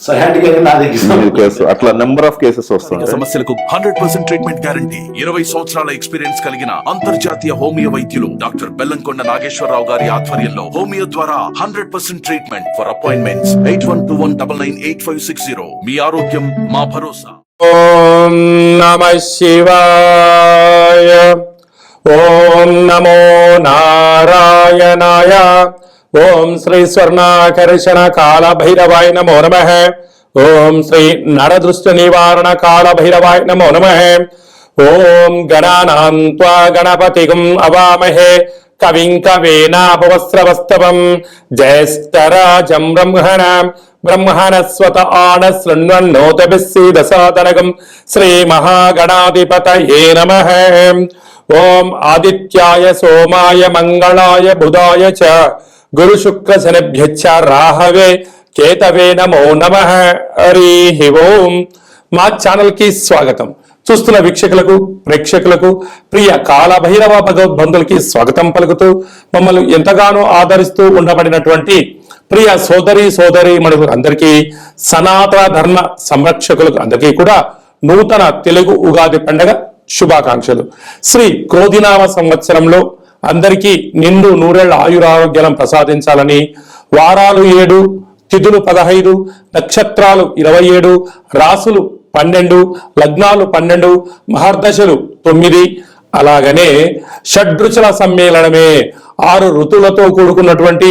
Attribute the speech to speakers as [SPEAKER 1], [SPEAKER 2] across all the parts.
[SPEAKER 1] ఈ కేసు అట్లా number of cases
[SPEAKER 2] సమస్యలకు హండ్రెడ్ పర్సెంట్ ట్రీట్మెంట్ గ్యారంటీ ఇరవై సంవత్సరాల ఎక్స్పీరియన్స్ కలిగిన అంతర్జాతీయ హోమియో వైద్యులు డాక్టర్ బెల్లంకొండ నాగేశ్వరరావు గారి ఆధ్వర్యంలో హోమియో ద్వారా hundred percent treatment for appointments eight one two one double nine eight five six zero మీ ఆరోగ్యం మా భరోసా.
[SPEAKER 3] ఓం నమ శివాయ. ఓం నమో నారాయణాయ. ఓం శ్రీ స్వర్ణాకర్షణ కాల భైరవాయ నమో నమ. ఓం శ్రీ నరదృష్టి నివారణ కాల భైరవాయ నమో నమ. ఓం గణానాం త్వా గణపతిగం అవామహే. కవిం కవేనాపవస్రవస్తవం జ్యేష్ఠరాజం బ్రహ్మణాం. బ్రహ్మణస్వత ఆన శృణ్వన్నోతభిస్సీదసాదనగం శ్రీ మహాగణాధిపతయే నమ. ఓం ఆదిత్యాయ సోమాయ మంగళాయ బుధాయ చ. గురు శుక్ర శనిభ్యచ్చ రాహవే కేతవే నమో నమ హరి ఓం. మా ఛానల్కి స్వాగతం. చూస్తున్న వీక్షకులకు ప్రేక్షకులకు ప్రియ కాలభైరవ భగవద్బంధులకి స్వాగతం పలుకుతూ మమ్మల్ని ఎంతగానో ఆదరిస్తూ ఉండబడినటువంటి ప్రియ సోదరి సోదరి మనకు అందరికీ సనాతన ధర్మ సంరక్షకులకు అందరికీ కూడా నూతన తెలుగు ఉగాది పండగ శుభాకాంక్షలు. శ్రీ క్రోధినామ సంవత్సరంలో అందరికీ నిండు నూరేళ్ళ ఆయురారోగ్యాలను ప్రసాదించాలని వారాలు ఏడు తిథులు పదహైదు నక్షత్రాలు ఇరవై ఏడు రాసులు పన్నెండు లగ్నాలు పన్నెండు మహర్దశలు తొమ్మిది. అలాగనే షడ్రుచుల సమ్మేళనమే ఆరు ఋతువులతో కూడుకున్నటువంటి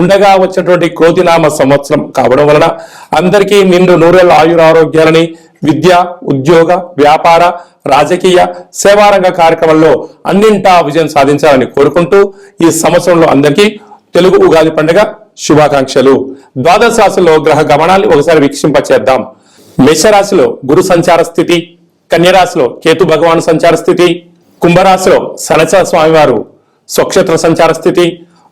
[SPEAKER 3] ఉండగా వచ్చినటువంటి క్రోతినామ సంవత్సరం కావడం వలన అందరికీ నిండు నూరేళ్ళ ఆయురారోగ్యాలని విద్య ఉద్యోగ వ్యాపార రాజకీయ సేవారంగ కార్యక్రమంలో అన్నింటా విజయం సాధించాలని కోరుకుంటూ ఈ సంవత్సరంలో అందరికీ తెలుగు ఉగాది పండుగ శుభాకాంక్షలు. ద్వాదశ రాశిలో గ్రహ గమనాన్ని ఒకసారి వీక్షింపచేద్దాం. మేషరాశిలో గురు సంచార స్థితి కన్యరాశిలో కేతు భగవాను సంచార స్థితి కుంభరాశిలో సనచ స్వామివారు స్వక్షేత్ర సంచార స్థితి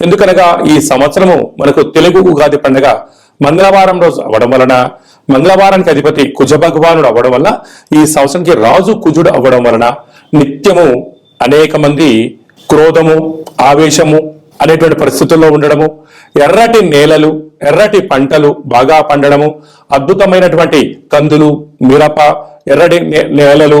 [SPEAKER 3] ఎందుకనగా ఈ సంవత్సరము మనకు తెలుగు ఉగాది పండుగ మంగళవారం రోజు అవ్వడం వలన మంగళవారానికి అధిపతి కుజ భగవానుడు అవ్వడం వల్ల ఈ సంవత్సరానికి రాజు కుజుడు అవ్వడం వలన నిత్యము అనేక మంది క్రోధము ఆవేశము అనేటువంటి పరిస్థితుల్లో ఉండడము ఎర్రటి నేలలు ఎర్రటి పంటలు బాగా పండడము అద్భుతమైనటువంటి కందులు మిరప ఎర్రటి నే- నేలలు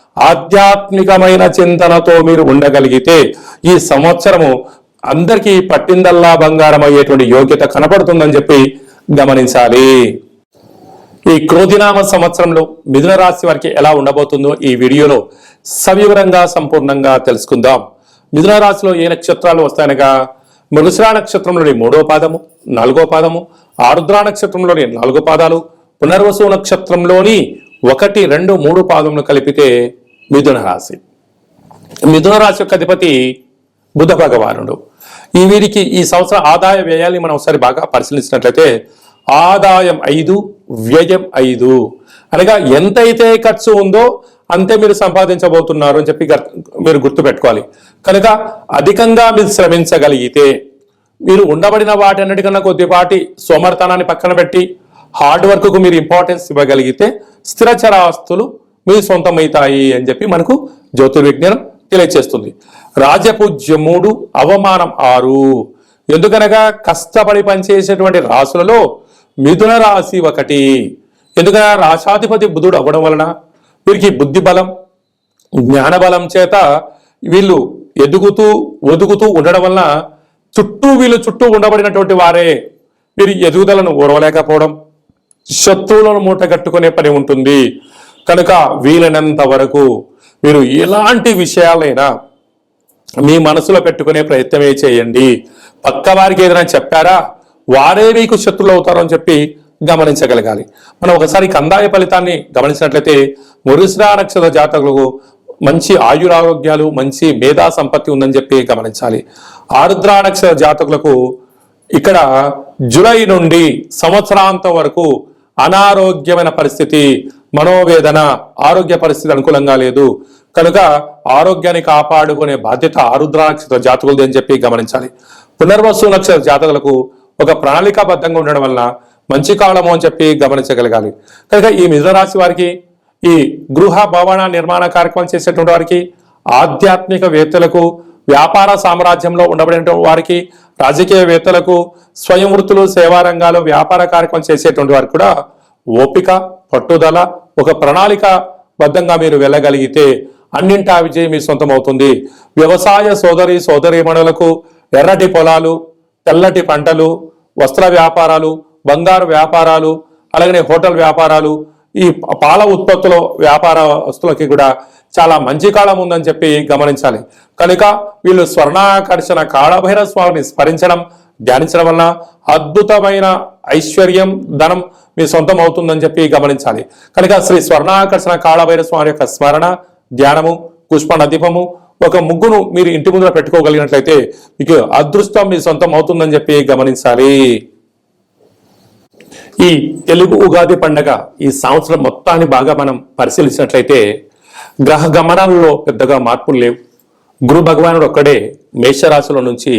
[SPEAKER 3] ఆధ్యాత్మికమైన చింతనతో మీరు ఉండగలిగితే ఈ సంవత్సరము అందరికీ పట్టిందల్లా బంగారం అయ్యేటువంటి యోగ్యత కనపడుతుందని చెప్పి గమనించాలి. ఈ క్రోధినామ సంవత్సరంలో మిథున రాశి వారికి ఎలా ఉండబోతుందో ఈ వీడియోలో సవివరంగా సంపూర్ణంగా తెలుసుకుందాం. మిథున రాశిలో ఏ నక్షత్రాలు వస్తాయనగా మృగశిరా నక్షత్రంలోని మూడో పాదము నాలుగో పాదము ఆరుద్ర నక్షత్రంలోని నాలుగో పాదాలు పునర్వసు నక్షత్రంలోని ఒకటి రెండు మూడు పాదములు కలిపితే మిథున రాశి. మిథున రాశి యొక్క అధిపతి బుధ భగవానుడు. ఈ వీరికి ఈ సంవత్సరం ఆదాయ వ్యయాన్ని మనం ఒకసారి బాగా పరిశీలించినట్లయితే ఆదాయం ఐదు వ్యయం ఐదు. అనగా ఎంతైతే ఖర్చు ఉందో అంతే మీరు సంపాదించబోతున్నారు అని చెప్పి మీరు గుర్తుపెట్టుకోవాలి. కనుక అధికంగా మీరు శ్రమించగలిగితే మీరు ఉండబడిన వాటన్నిటికన్నా కొద్దిపాటి సోమర్తనాన్ని పక్కన పెట్టి హార్డ్ వర్క్కు మీరు ఇంపార్టెన్స్ ఇవ్వగలిగితే స్థిరచరాస్తులు మీ సొంతమవుతాయి అని చెప్పి మనకు జ్యోతిర్విజ్ఞానం తెలియచేస్తుంది. రాజపూజ్యముడు అవమానం ఆరు. ఎందుకనగా కష్టపడి పనిచేసేటువంటి రాసులలో మిథున రాశి ఒకటి. ఎందుకనగా రాశాధిపతి బుధుడు అవ్వడం వలన వీరికి బుద్ధి బలం జ్ఞాన బలం చేత వీళ్ళు ఎదుగుతూ ఒదుగుతూ ఉండడం వలన చుట్టూ వీళ్ళు చుట్టూ ఉండబడినటువంటి వారే. వీరి ఎదుగుదలను ఓరవలేకపోవడం శత్రువులను మూట కట్టుకునే పని ఉంటుంది. కనుక వీలైనంత వరకు మీరు ఎలాంటి విషయాలైనా మీ మనసులో పెట్టుకునే ప్రయత్నమే చేయండి. పక్క వారికి ఏదైనా చెప్పారా? వారే మీకు శత్రులు అవుతారని అని చెప్పి గమనించగలగాలి. మనం ఒకసారి కందాయ ఫలితాన్ని గమనించినట్లయితే మురుసరా నక్షత్ర జాతకులకు మంచి ఆయురారోగ్యాలు మంచి మేధా సంపత్తి ఉందని చెప్పి గమనించాలి. ఆరుద్ర నక్షత్ర జాతకులకు ఇక్కడ జులై నుండి సంవత్సరాంతం వరకు అనారోగ్యమైన పరిస్థితి మనోవేదన ఆరోగ్య పరిస్థితి అనుకూలంగా లేదు. కనుక ఆరోగ్యాన్ని కాపాడుకునే బాధ్యత ఆరుద్ర నక్షత్ర జాతకులది అని చెప్పి గమనించాలి. పునర్వసు నక్షత్ర జాతకులకు ఒక ప్రణాళికాబద్ధంగా ఉండడం వలన మంచి కాలము అని చెప్పి గమనించగలగాలి. కనుక ఈ మిథునరాశి వారికి ఈ గృహ భవన నిర్మాణ కార్యక్రమం చేసేటువంటి వారికి ఆధ్యాత్మిక వేత్తలకు వ్యాపార సామ్రాజ్యంలో ఉండబడిన వారికి రాజకీయవేత్తలకు స్వయం వృత్తులు సేవా రంగాలు వ్యాపార కార్యక్రమం చేసేటువంటి వారికి కూడా ఓపిక పట్టుదల ఒక ప్రణాళిక బద్ధంగా మీరు వెళ్ళగలిగితే అన్నింటా విజయం మీ సొంతం అవుతుంది వ్యవసాయ సోదరి సోదరీమణులకు ఎర్రటి పొలాలు తెల్లటి పంటలు వస్త్ర వ్యాపారాలు బంగారు వ్యాపారాలు అలాగనే హోటల్ వ్యాపారాలు ఈ పాల ఉత్పత్తుల వ్యాపారస్తులకి కూడా చాలా మంచి కాలం ఉందని చెప్పి గమనించాలి. కనుక వీళ్ళు స్వర్ణాకర్షణ కాళభైరవ స్వామిని స్మరించడం ధ్యానించడం వల్ల అద్భుతమైన ఐశ్వర్యం ధనం మీ సొంతం అవుతుందని చెప్పి గమనించాలి. కనుక శ్రీ స్వర్ణాకర్షణ కాళభైర స్వామి యొక్క స్మరణ ధ్యానము పుష్ప దీపము ఒక ముగ్గును మీరు ఇంటి ముందర పెట్టుకోగలిగినట్లయితే మీకు అదృష్టం మీ సొంతం అవుతుందని చెప్పి గమనించాలి. ఈ తెలుగు ఉగాది పండగ ఈ సంవత్సరం మొత్తాన్ని బాగా మనం పరిశీలించినట్లయితే గ్రహ గమనాలలో పెద్దగా మార్పులు లేవు. గురు భగవానుడు ఒక్కడే మేషరాశుల నుంచి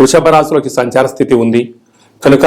[SPEAKER 3] వృషభ రాశులకి సంచార స్థితి ఉంది. కనుక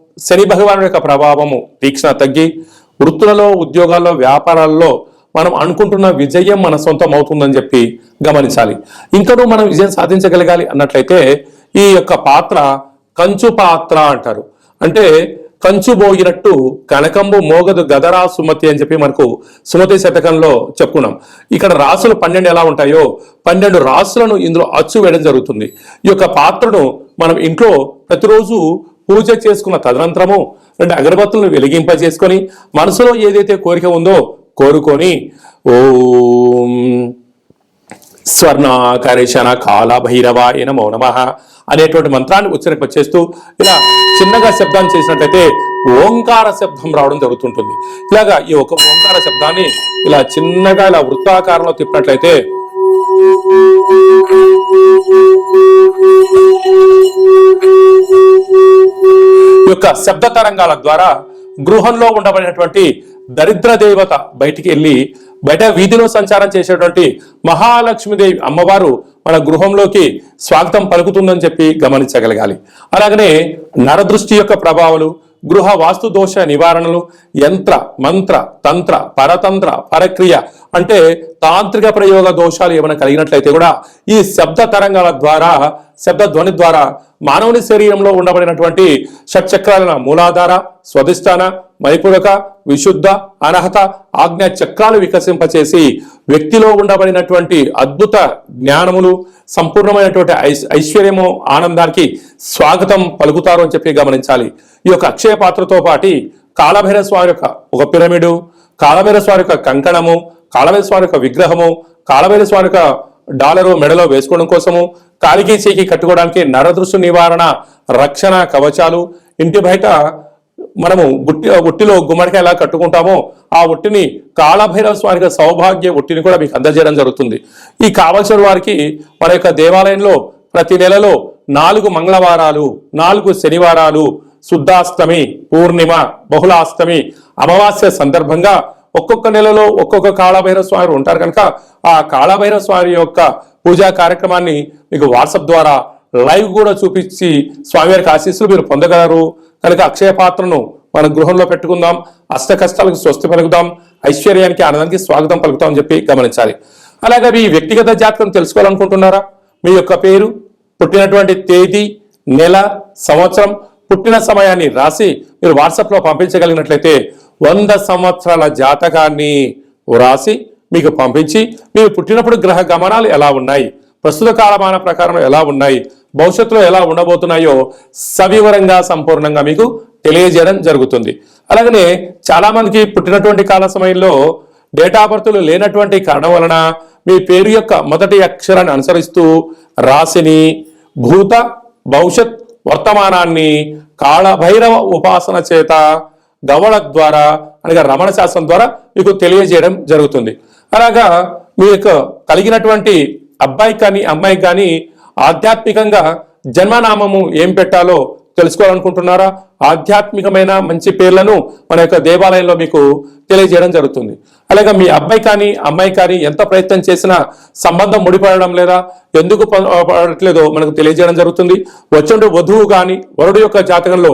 [SPEAKER 3] శని భగవానుడి యొక్క ప్రభావము తీక్షణ తగ్గి వృత్తులలో ఉద్యోగాల్లో వ్యాపారాల్లో మనం అనుకుంటున్న విజయం మన సొంతం అవుతుందని చెప్పి గమనించాలి. ఇంకనూ మనం విజయం సాధించగలగాలి అన్నట్లయితే ఈ యొక్క పాత్ర కంచు పాత్ర అంటారు. అంటే కంచు బోగినట్టు కనకంబు మోగదు గదరా సుమతి అని చెప్పి మనకు సుమతి శతకంలో చెప్పుకున్నాం. ఇక్కడ రాసులు పన్నెండు ఎలా ఉంటాయో పన్నెండు రాసులను ఇందులో అచ్చు వేయడం జరుగుతుంది. ఈ యొక్క పాత్రను మనం ఇంట్లో ప్రతిరోజు పూజ చేసుకున్న తదనంతరము రెండు అగరబత్తులను వెలిగింపజేసుకొని మనసులో ఏదైతే కోరిక ఉందో కోరుకొని ఓం స్వర్ణాకరేషణ కాలభైరవాయ నమో నమ అనేటువంటి మంత్రాన్ని ఉచ్చరింప చేస్తూ ఇలా చిన్నగా శబ్దాన్ని చేసినట్లయితే ఓంకార శబ్దం రావడం జరుగుతుంటుంది. ఇలాగా ఈ ఒక ఓంకార శబ్దాన్ని ఇలా చిన్నగా ఇలా వృత్తాకారంలో తిప్పినట్లయితే యొక్క శబ్ద తరంగాల ద్వారా గృహంలో ఉండబడినటువంటి దరిద్ర దేవత బయటికి వెళ్ళి బయట వీధిలో సంచారం చేసేటువంటి మహాలక్ష్మీదేవి అమ్మవారు మన గృహంలోకి స్వాగతం పలుకుతుందని చెప్పి గమనించగలగాలి. అలాగనే నరదృష్టి యొక్క ప్రభావాలు గృహ వాస్తు దోష నివారణలు యంత్ర మంత్ర తంత్ర పరతంత్ర పరక్రియ అంటే తాంత్రిక ప్రయోగ దోషాలు ఏమైనా కలిగినట్లయితే కూడా ఈ శబ్ద తరంగాల ద్వారా శబ్ద ధ్వని ద్వారా మానవుని శరీరంలో ఉండబడినటువంటి షట్చక్రాలైన మూలాధార స్వధిష్టాన మైపురక విశుద్ధ అనహత ఆజ్ఞ చక్రాలు వికసింపచేసి వ్యక్తిలో ఉండబడినటువంటి అద్భుత జ్ఞానములు సంపూర్ణమైనటువంటి ఐశ్- ఐశ్వర్యము ఆనందానికి స్వాగతం పలుకుతారు అని చెప్పి గమనించాలి. ఈ యొక్క అక్షయ పాత్రతో పాటి కాళభైర స్వామి యొక్క ఒక పిరమిడు కాలభైరస్వారి యొక్క కంకణము కాళభైర స్వామి యొక్క విగ్రహము కాళభైర స్వామి యొక్క డాలరు మెడలో వేసుకోవడం కోసము కాలికి చేకి కట్టుకోవడానికి నరదృష్టి నివారణ రక్షణ కవచాలు ఇంటి బయట మనము గుట్టి ఉట్టిలో గుమ్మడికాయ ఎలా కట్టుకుంటామో ఆ ఉట్టిని కాళభైరవ స్వామికి సౌభాగ్య ఉట్టిని కూడా మీకు అందజేయడం జరుగుతుంది. ఈ కావలసిన వారికి మన యొక్క దేవాలయంలో ప్రతి నెలలో నాలుగు మంగళవారాలు నాలుగు శనివారాలు శుద్ధాష్టమి పూర్ణిమ బహుళాష్టమి అమావాస్య సందర్భంగా ఒక్కొక్క నెలలో ఒక్కొక్క కాళభైరవ స్వామి ఉంటారు కనుక ఆ కాళభైరవ స్వామి యొక్క పూజా కార్యక్రమాన్ని మీకు వాట్సాప్ ద్వారా లైవ్ కూడా చూపించి స్వామివారికి ఆశీస్సులు మీరు పొందగలరు. కనుక అక్షయ పాత్రను మన గృహంలో పెట్టుకుందాం. అష్ట కష్టాలకు స్వస్తి పలుకుదాం. ఐశ్వర్యానికి ఆనందానికి స్వాగతం పలుకుతామని చెప్పి గమనించాలి. అలాగే మీ వ్యక్తిగత జాతకం తెలుసుకోవాలనుకుంటున్నారా? మీ యొక్క పేరు పుట్టినటువంటి తేదీ నెల సంవత్సరం పుట్టిన సమయాన్ని రాసి మీరు వాట్సాప్లో పంపించగలిగినట్లయితే వంద సంవత్సరాల జాతకాన్ని వ్రాసి మీకు పంపించి మీరు పుట్టినప్పుడు గ్రహ గమనాలు ఎలా ఉన్నాయి? ప్రస్తుత కాలమాన ప్రకారం ఎలా ఉన్నాయి? భవిష్యత్తులో ఎలా ఉండబోతున్నాయో సవివరంగా సంపూర్ణంగా మీకు తెలియజేయడం జరుగుతుంది. అలాగనే చాలామందికి పుట్టినటువంటి కాల సమయంలో డేటా బర్త్లు లేనటువంటి కారణం వలన మీ పేరు యొక్క మొదటి అక్షరాన్ని అనుసరిస్తూ రాశిని భూత భవిష్యత్ వర్తమానాన్ని కాళభైరవ ఉపాసన చేత ధవళ ద్వారా అనగా రమణ శాస్త్రం ద్వారా మీకు తెలియజేయడం జరుగుతుంది. అలాగా మీకు కలిగినటువంటి అబ్బాయి కానీ అమ్మాయి కానీ ఆధ్యాత్మికంగా జన్మనామము ఏం పెట్టాలో తెలుసుకోవాలనుకుంటున్నారా? ఆధ్యాత్మికమైన మంచి పేర్లను మన యొక్క దేవాలయంలో మీకు తెలియజేయడం జరుగుతుంది. అలాగే మీ అబ్బాయి కానీ అమ్మాయి కానీ ఎంత ప్రయత్నం చేసినా సంబంధం ముడిపడడం లేదా ఎందుకు పడట్లేదో మనకు తెలియజేయడం జరుగుతుంది. వచ్చండు వధువు కానీ వరుడు యొక్క జాతకంలో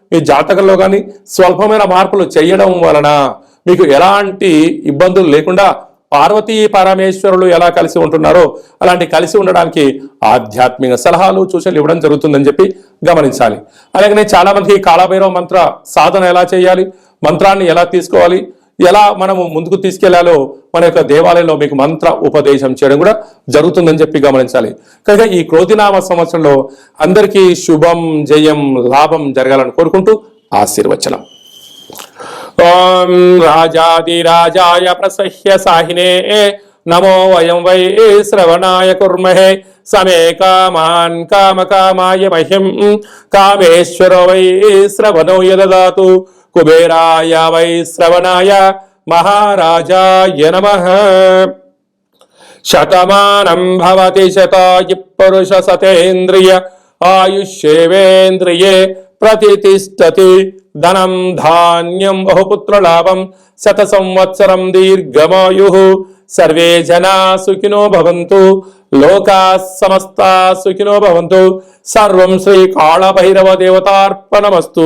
[SPEAKER 3] మీ జాతకంలో కానీ స్వల్పమైన మార్పులు చేయడం వలన మీకు ఎలాంటి ఇబ్బందులు లేకుండా పార్వతీ పరమేశ్వరులు ఎలా కలిసి ఉంటున్నారో అలాంటి కలిసి ఉండడానికి ఆధ్యాత్మిక సలహాలు సూచనలు ఇవ్వడం జరుగుతుందని చెప్పి గమనించాలి. అలాగనే చాలా మందికి కాళభైరవ మంత్ర సాధన ఎలా చేయాలి మంత్రాన్ని ఎలా తీసుకోవాలి ఎలా మనము ముందుకు తీసుకెళ్ళాలో మన యొక్క దేవాలయంలో మీకు మంత్ర ఉపదేశం చేయడం కూడా జరుగుతుందని చెప్పి గమనించాలి. కనుక ఈ క్రోధినామ సంవత్సరంలో అందరికీ శుభం జయం లాభం జరగాలని కోరుకుంటూ ఆశీర్వచనం. ఓం రాజాదిరాజాయ ప్రసహ్య సాహినే నమో వయం వై శ్రవణాయ కుర్మహే సమే కామాన్ కామకామాయ మహ్యం కామేశ్వరో వై శ్రవణో యదదాతు. కుబేరాయ వై శ్రవణాయ మహారాజాయ నమ. శతమానం భవతి శతాయి పురుష సతేంద్రియ ఆయుష్యేవేంద్రియే ప్రతిష్టతి ధనం ధాన్యం బహుపుత్ర లాభం శత సంవత్సరం దీర్ఘమాయు. సర్వే జనా సుఖినో భవంతు. లోకా సమస్త సుఖినో భవంతు. సర్వం శ్రీ కాళభైరవ దేవతార్పణమస్తు.